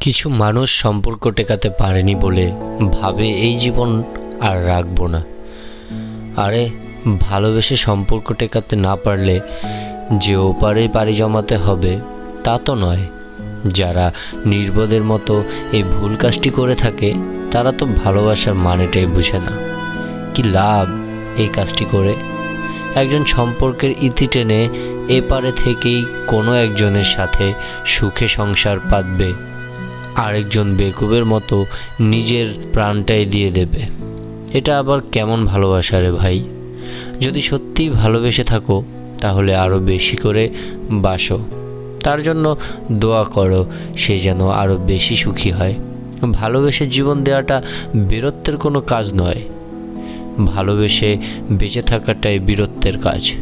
কিছু মানুষ সম্পর্ক টেকাতে পারেনি বলে ভাবে এই জীবন আর রাখব না। আরে, ভালোবেসে সম্পর্ক টেকাতে না পারলে যে ওপারে পাড়ি জমাতে হবে, তা তো নয়। যারা নির্বোধের মতো এই ভুল কাজটি করে থাকে, তারা তো ভালোবাসার মানেটাই বুঝে না। কি লাভ এই কাজটি করে? একজন সম্পর্কের ইতি টেনে এপারে থেকেই কোনো একজনের সাথে সুখে সংসার পাতবে। আরেকজন বেকুবের মতো নিজের প্রাণটাই দিয়ে দেবে। এটা আবার কেমন ভালোবাসা রে ভাই? যদি সত্যিই ভালোবেসে থাকো, তাহলে আরও বেশি করে বাসো। তার জন্য দোয়া করো, সে যেন আরও বেশি সুখী হয়। ভালোবেসে জীবন দেওয়াটা বীরত্বের কোনো কাজ নয়। ভালোবেসে বেঁচে থাকাটাই বীরত্বের কাজ।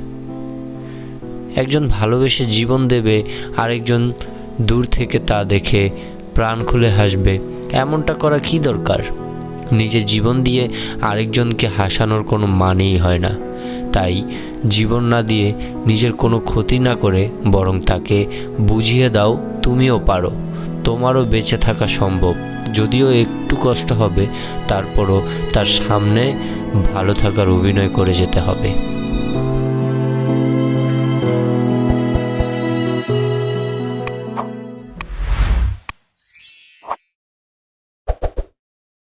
একজন ভালোবেসে জীবন দেবে, আরেকজন দূর থেকে তা দেখে প্রাণ খুলে হাসবে। এমনটা করা কি দরকার? নিজের জীবন দিয়ে আরেকজনকে হাসানোর কোনো মানেই হয় না। তাই জীবন না দিয়ে নিজের কোনো ক্ষতি না করে বরং তাকে বুঝিয়ে দাও, তুমিও পারো। তোমারও বেঁচে থাকা সম্ভব। যদিও একটু কষ্ট হবে, তারপরও তার সামনে ভালো থাকার অভিনয় করে যেতে হবে।